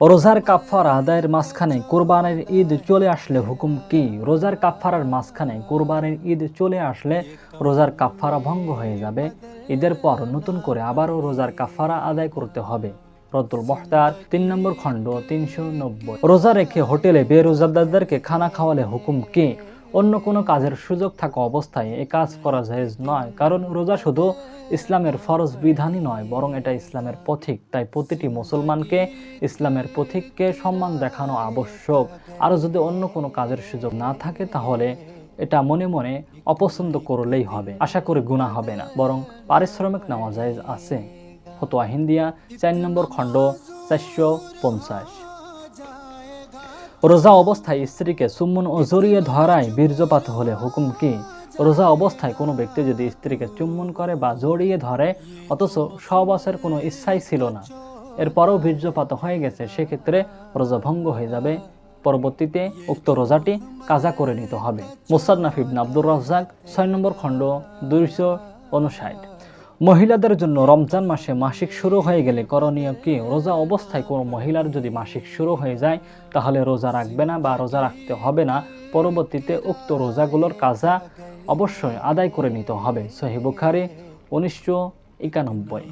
রোজার কাফারা আদায়ের মাঝখানে কোরবানির ঈদ চলে আসলে হুকুম কি? রোজার কাফারার মাঝখানে কোরবানির ঈদ চলে আসলে রোজার কাফারা ভঙ্গ হয়ে যাবে। ঈদের পর নতুন করে আবারও রোজার কাফারা আদায় করতে হবে। রদ্দুল বহতার তিন নম্বর খণ্ড, তিনশো নব্বই। রোজা রেখে হোটেলে বেরোজাদারদেরকে খানা খাওয়ালে হুকুম কি? অন্য কোনো কাজের সুযোগ থাকা অবস্থায় এ কাজ করা জায়েজ নয়, কারণ রোজা শুধু ইসলামের ফরজ বিধানই নয়, বরং এটা ইসলামের পথিক। তাই প্রতিটি মুসলমানকে ইসলামের পথিককে সম্মান দেখানো আবশ্যক। আর যদি অন্য কোনো কাজের সুযোগ না থাকে, তাহলে এটা মনে মনে অপছন্দ করলেই হবে। আশা করি গুণা হবে না, বরং পারিশ্রমিক নেওয়া যায় আছে। ফতোয়া হিন্দিয়া, চার নম্বর খণ্ড, চারশো পঞ্চাশ। রোজা অবস্থায় স্ত্রীকে চুম্বন ও জড়িয়ে ধরায় বীর্যপাত হলে হুকুম কি? রোজা অবস্থায় কোনো ব্যক্তি যদি স্ত্রীকে চুম্বন করে বা জড়িয়ে ধরে, অথচ সহবাসের কোনো ইচ্ছাই ছিল না। এরপরও বীর্যপাত হয়ে গেছে, সেক্ষেত্রে রোজা ভঙ্গ হয়ে যাবে। পরবর্তীতে উক্ত রোজাটি কাজা করে নিতে হবে। মোসাদ নাফিব আব্দুর রাজ্জাক, ছয় নম্বর খণ্ড, দুইশো উনষাট। মহিলাদের জন্য রমজান মাসে মাসিক শুরু হয়ে গেলে করণীয় কি? রোজা অবস্থায় কোনো মহিলার যদি মাসিক শুরু হয়ে যায়, তাহলে রোজা রাখবে না বা রোজা রাখতে হবে না। পরবর্তীতে উক্ত রোজাগুলোর কাজা অবশ্যই আদায় করে নিতে হবে। সহি বুখারি উনিশশো একানব্বই।